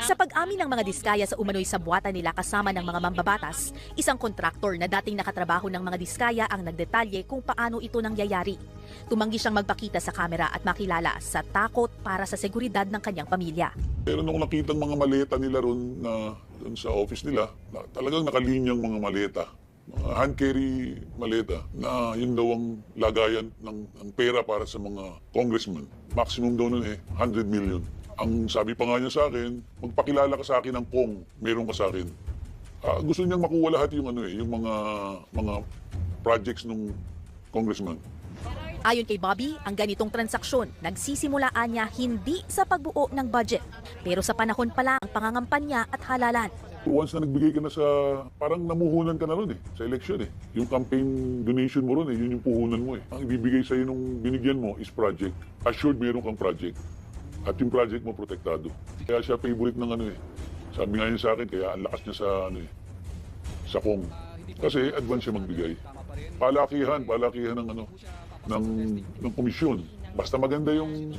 Sa pag-amin ng mga diskaya sa umano'y sabwata nila kasama ng mga mambabatas, isang kontraktor na dating nakatrabaho ng mga diskaya ang nagdetalye kung paano ito nangyayari. Tumanggi siyang magpakita sa kamera at makilala sa takot para sa seguridad ng kanyang pamilya. Pero nung nakita mga maleta nila ron na dun sa office nila, na, talagang nakalinyang mga maleta. Mga hand carry maleta na yun daw ang lagayan ng, ng pera para sa mga congressman. Maximum daw nun eh, 100 million. Ang sabi pa nga niya sa akin, magpakilala ka sa akin ng Kong, meron ka sa akin. Ah, gusto niyang makuha lahat yung ano eh, yung mga mga projects ng congressman. Ayon kay Bobby, ang ganitong transaksyon nagsisimulaan niya hindi sa pagbuo ng budget, pero sa panahon pa lang ang pangangampanya at halalan. Once na nagbigay ka na sa, parang namuhunan ka na ron eh, sa election eh. Yung campaign donation mo ron eh, yun yung puhunan mo eh. Ang ibibigay sa'yo nung binigyan mo is project. Assured meron kang project. At yung project mo protektado. Kaya siya favorite ng ano eh. Sabi nga niya sa akin, kaya ang lakas niya sa ano eh, sa Kong. Kasi advance siya magbigay. Palakihan, palakihan ng ano, ng, ng komisyon. Basta maganda yung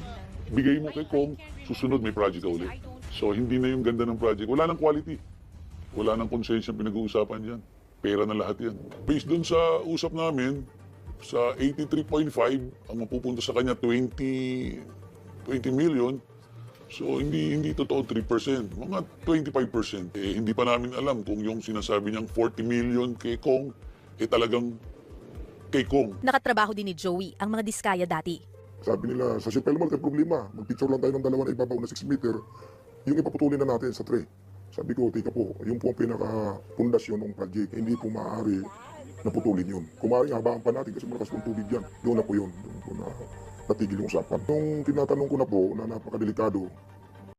bigay mo kay Kong, susunod may project ka ulit. So hindi na yung ganda ng project. Wala nang quality. Wala nang konsensya pinag-uusapan dyan. Pera na lahat yan. Based dun sa usap namin, sa 83.5, ang mapupunta sa kanya 20, 20 million. So hindi hindi totoo 3%, mga 25%. Eh hindi pa namin alam kung yung sinasabi niyang 40 million kay Kong eh talagang kay Kong. Nakatrabaho din ni Joey ang mga diskaya dati. Sabi nila, sa Sipel Mall, problema. Mag-picture lang tayo ng dalawa na ibabaw na 6 meter. Yung ipaputulin na natin sa tray. Sabi ko, tika po, yung po ang pinaka-pundasyon ng project. Hindi po maaari na putulin yun. Kung maaari, habaan pa natin kasi malakas pong tubig yan. Doon na po yun. Doon po na natigil yung usapan. Nung tinatanong ko na po na napakadelikado,